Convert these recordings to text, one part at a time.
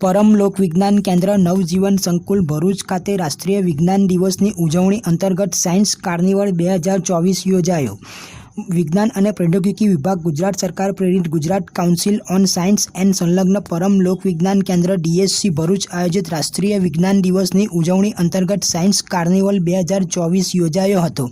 પરમ લોક વિજ્ઞાન કેન્દ્ર નવજીવન સંકુલ ભરૂચ ખાતે રાષ્ટ્રીય વિજ્ઞાન દિવસની ઉજવણી અંતર્ગત સાયન્સ કાર્નિવલ બે હજાર ચોવીસ યોજાયો. વિજ્ઞાન અને પ્રૌદ્યોગિકી વિભાગ ગુજરાત સરકાર પ્રેરિત Gujarat council on science and સંલગ્ન પરમ લોક વિજ્ઞાન કેન્દ્ર ડીએસસી ભરૂચ આયોજિત રાષ્ટ્રીય વિજ્ઞાન દિવસની ઉજવણી અંતર્ગત સાયન્સ કાર્નિવલ બે હજાર ચોવીસ યોજાયો હતો,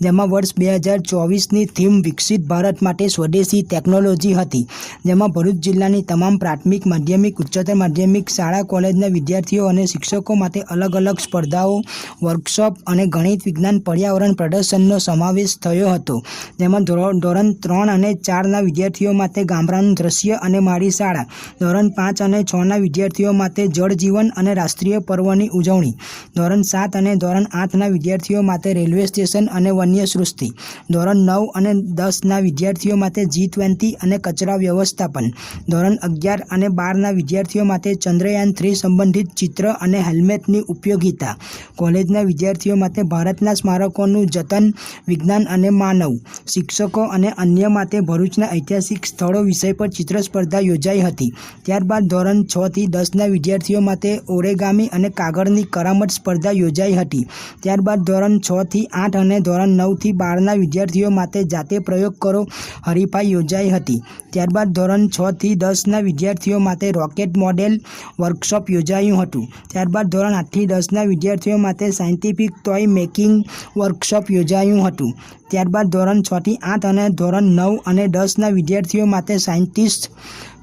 જેમાં વર્ષ બે હજાર ચોવીસની થીમ વિકસિત ભારત માટે સ્વદેશી ટેકનોલોજી હતી, જેમાં ભરૂચ જિલ્લાની તમામ પ્રાથમિક, માધ્યમિક, ઉચ્ચતર માધ્યમિક શાળા, કોલેજના વિદ્યાર્થીઓ અને શિક્ષકો માટે અલગ અલગ સ્પર્ધાઓ, વર્કશોપ અને ગણિત વિજ્ઞાન પર્યાવરણ પ્રદર્શનનો સમાવેશ થયો હતો, જેમાં ધોરણ ધોરણ ત્રણ અને ચારના વિદ્યાર્થીઓ માટે ગામડાનું દ્રશ્ય અને મારી શાળા, ધોરણ પાંચ અને છના વિદ્યાર્થીઓ માટે જળજીવન અને રાષ્ટ્રીય પર્વની ઉજવણી, ધોરણ સાત અને ધોરણ આઠના વિદ્યાર્થીઓ માટે રેલવે સ્ટેશન અને વન્ય સૃષ્ટિ ધોરણ નવ અને દસના વિદ્યાર્થીઓ માટે જી ટ્વેન્ટી અને કચરા વ્યવસ્થાપન, ધોરણ અગિયાર અને બારના વિદ્યાર્થીઓ માટે ચંદ્રયાન થ્રી સંબંધિત ચિત્ર અને હેલ્મેટની ઉપયોગિતા, કોલેજના વિદ્યાર્થીઓ માટે ભારતના સ્મારકોનું જતન, વિજ્ઞાન અને માનવ શિક્ષકો અને અન્ય માટે ભરૂચના ઐતિહાસિક સ્થળો વિષય પર ચિત્ર સ્પર્ધા યોજાઈ હતી. ત્યારબાદ ધોરણ છ થી દસના વિદ્યાર્થીઓ માટે ઓરેગામી અને કાગળની કરામત સ્પર્ધા યોજાઈ હતી. ત્યારબાદ ધોરણ છ થી આઠ અને ધોરણ નવથી બારના વિદ્યાર્થીઓ માટે જાતે પ્રયોગ કરો હરીફાઈ યોજાઈ હતી. ત્યારબાદ ધોરણ છ થી દસના વિદ્યાર્થીઓ માટે રોકેટ મોડેલ વર્કશોપ યોજાયું હતું. ત્યારબાદ ધોરણ આઠથી દસના વિદ્યાર્થીઓ માટે સાયન્ટિફિક ટોય મેકિંગ વર્કશોપ યોજાયું હતું. ત્યારબાદ ધોરણ છથી આઠ અને ધોરણ નવ અને દસના વિદ્યાર્થીઓ માટે સાયન્ટિસ્ટ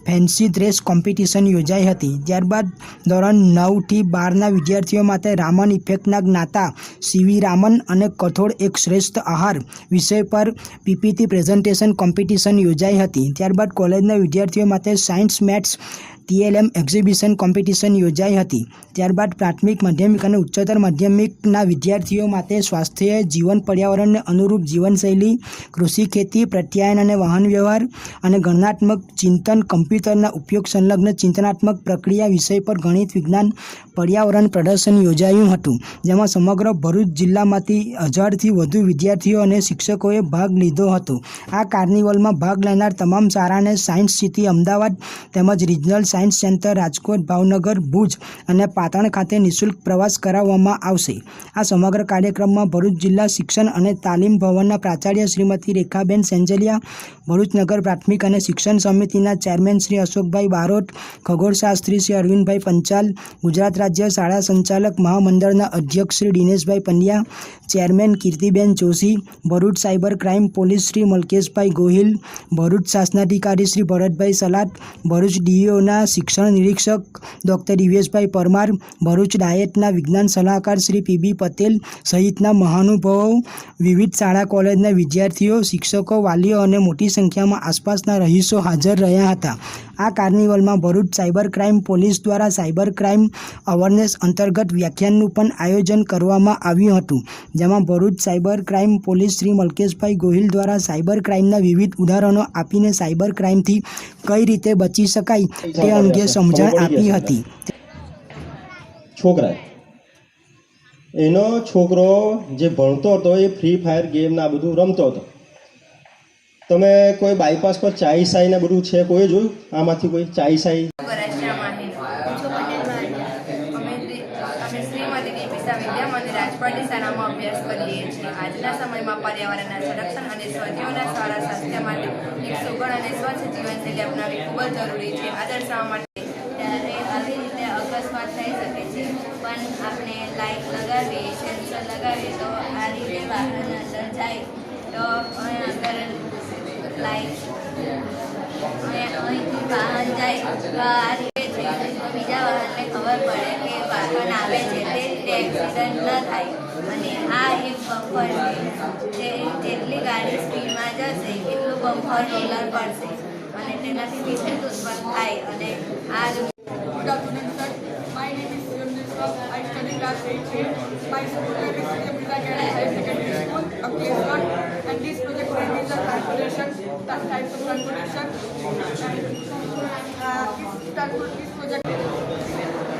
ફેન્સી ડ્રેસ કોમ્પિટિશન યોજાઈ હતી. ત્યારબાદ ધોરણ નવથી બારના વિદ્યાર્થીઓ માટે રામન ઇફેક્ટના જ્ઞાતા સીવી રામન અને કઠોળ એક શ્રેષ્ઠ આહાર વિષય પર પીપીટી પ્રેઝન્ટેશન કોમ્પિટિશન યોજાઈ હતી. ત્યારબાદ કોલેજના વિદ્યાર્થીઓ માટે science, maths TLM exhibition competition યોજાઈ હતી. ત્યારબાદ પ્રાથમિક, માધ્યમિક અને ઉચ્ચતર માધ્યમિકના વિદ્યાર્થીઓ માટે સ્વાસ્થ્ય, જીવન પર્યાવરણને અનુરૂપ જીવનશૈલી, કૃષિ ખેતી, પ્રત્યાયન અને વાહન વ્યવહાર અને ગણનાત્મક ચિંતન, કમ્પ્યુટરના ઉપયોગ સંલગ્ન ચિંતનાત્મક પ્રક્રિયા વિષય પર ગણિત વિજ્ઞાન પર્યાવરણ પ્રદર્શન યોજાયું હતું, જેમાં સમગ્ર ભરૂચ જિલ્લામાંથી હજારથી વધુ વિદ્યાર્થીઓ અને શિક્ષકોએ ભાગ લીધો હતો. આ કાર્નિવલમાં ભાગ લેનાર તમામ શાળાને સાયન્સ સિટી, અમદાવાદ તેમજ regional science centre Rajkot, Bhavnagar, Bhuj અને પાટણ ખાતે નિઃશુલ્ક પ્રવાસ કરાવવામાં આવશે. આ સમગ્ર કાર્યક્રમમાં ભરૂચ જિલ્લા શિક્ષણ અને તાલીમ ભવનના પ્રાચાર્ય શ્રીમતી રેખાબેન સેન્જલિયા ભરૂચ નગર પ્રાથમિક અને શિક્ષણ સમિતિના ચેરમેન શ્રી અશોકભાઈ બારોટ, ખગોળશાસ્ત્રી શ્રી અરવિંદભાઈ પંચાલ, ગુજરાત રાજ્ય શાળા સંચાલક મહામંડળના અધ્યક્ષ Shri Dineshbhai Pandya, chairman Kirtiben Joshi, Bharuch cyber crime police Shri Malkeshbhai Gohil, Bharuch શાસનાધિકારી Shri Bharatbhai Salat, Bharuch ડીઈઓના શિક્ષણ નિરીક્ષક ડૉક્ટર દિવેશભાઈ પરમાર, ભરૂચ ડાયેટના વિજ્ઞાન સલાહકાર શ્રી પીબી પટેલ સહિતના મહાનુભાવો, વિવિધ શાળા કોલેજના વિદ્યાર્થીઓ, શિક્ષકો, વાલીઓ અને મોટી સંખ્યામાં આસપાસના રહીશો હાજર રહ્યા હતા. આ કાર્નિવલમાં ભરૂચ સાયબર ક્રાઇમ પોલીસ દ્વારા સાયબર ક્રાઇમ અવેરનેસ અંતર્ગત વ્યાખ્યાનનું પણ આયોજન કરવામાં આવ્યું હતું, જેમાં Bharuch cyber crime police Shri Malkeshbhai Gohil દ્વારા સાયબર ક્રાઇમના વિવિધ ઉદાહરણો આપીને સાયબર ક્રાઇમથી કઈ રીતે બચી શકાય તે અંગે સમજણ આપી હતી. છોકરા એનો છોકરો જે ભણતો હતો એ ફ્રી ફાયર ગેમ આ બધું રમતો હતો. તમે કોઈ બાયપાસ પર ચાઈ સાઈ ને બધું છે, કોઈ જોયું? આમાંથી કોઈ ચાઈ સાઈ? શાળામાં અભ્યાસ કરીએ છીએ આજના સમયમાં પર્યાવરણના સંરક્ષણ અને સ્વજીવના સારા સ્વાસ્થ્ય માટે એક અને સ્વચ્છ જીવનશૈલી અપનાવવી ખૂબ જ જરૂરી છે આ માટે રીતે અકસ્માત થઈ શકે છે પણ આપણે લાઇટ લગાવીએ સેન્સર લગાવીએ તો આ રીતે વાહન અંદર જાય તો અંદર લાઇટ અહીંથી વાહન જાય છે તો બીજા વાહનને ખબર પડે કે વાહન આવે છે તે રીતે એક્સિડન્ટ ન થાય અને આ એક બમ્પર છે જેટલી ગાડી સ્પીડમાં જશે એટલું બમ્પર રોલર પડશે અને તેનાથી ઉત્પન્ન થાય અને આ Good afternoon, sir. My name is Surya Mishra. I study class 8A. My school name is Surya Mishra Girls High Secondary School of Keswan. is the calculation, the types of calculation. And uh, this, calcul- this project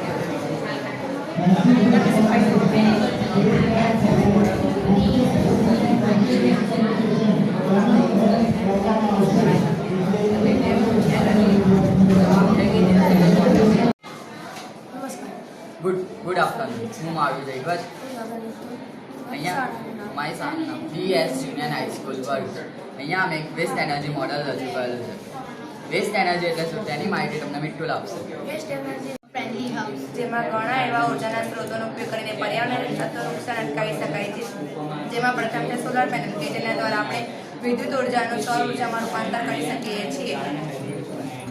good afternoon હું મારું જયવત અહીંયા my સામ નામ BS junior high school વર્ગ અહીંયા અમે એક waste energy model રજૂ કરેલું છે. વેસ્ટ એનર્જી એટલે શું? તેની માહિતી તમને મીઠું ફ્રેન્ડલી હાઉસ જેમાં ઘણા એવા ઉર્જાના સ્ત્રોતોનો ઉપયોગ કરીને પર્યાવરણને થતો નુકસાન અટકાવી શકાય છે. જેમાં પ્રથમ છે સોલાર પેનલ કે જેના દ્વારા આપણે વિદ્યુત ઉર્જાનું સૌર ઉર્જામાં રૂપાંતર કરી શકીએ છીએ.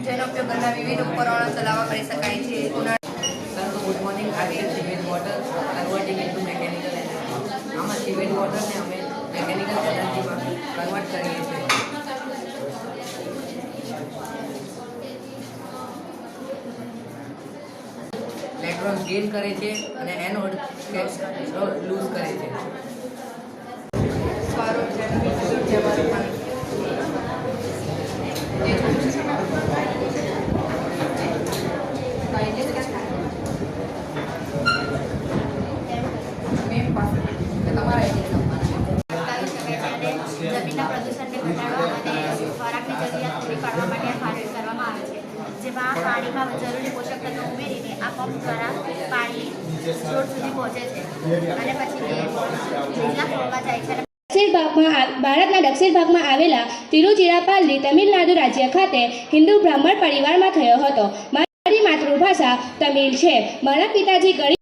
જેનો ઉપયોગ ઘરના વિવિધ ઉપકરણો ચલાવવા કરી શકાય છે. ઉનાળા ગુડ મોર્નિંગ આ છે cement water converting into mechanical energy આમાં સિમેન્ટ વોટરને અમે મેકેનિકલ એનર્જીમાં કન્વર્ટ કરીએ છીએ. ઇલેક્ટ્રોન ગેઇન કરે છે અને એનોડ લૂઝ કરે છે. સ્વરૂપ ઉર્જાનું વિદ્યુત ઉર્જામાં રૂપાંતર અટકાવી શકાય છે અને જમીનના પ્રદૂષણને ઘટાડવા અને ખોરાકની જરૂરિયાત પૂરી પાડવા માટે આ કાર્ય કરવામાં આવે છે. જેમાં પાણીમાં જરૂરી પોષક તત્વો ઉમેરીને આ પંપ દ્વારા પાણી છોડ સુધી પહોંચે છે. અને પછી તે નીચલા જાય છે. દક્ષિણ ભાગમાં ભારતના દક્ષિણ ભાગમાં આવેલા તિરુચિરાપલ્લી તમિલનાડુ રાજ્ય ખાતે હિન્દુ બ્રાહ્મણ પરિવારમાં થયો હતો. મારી માતૃભાષા તમિલ છે. મારા પિતાજી ગણિત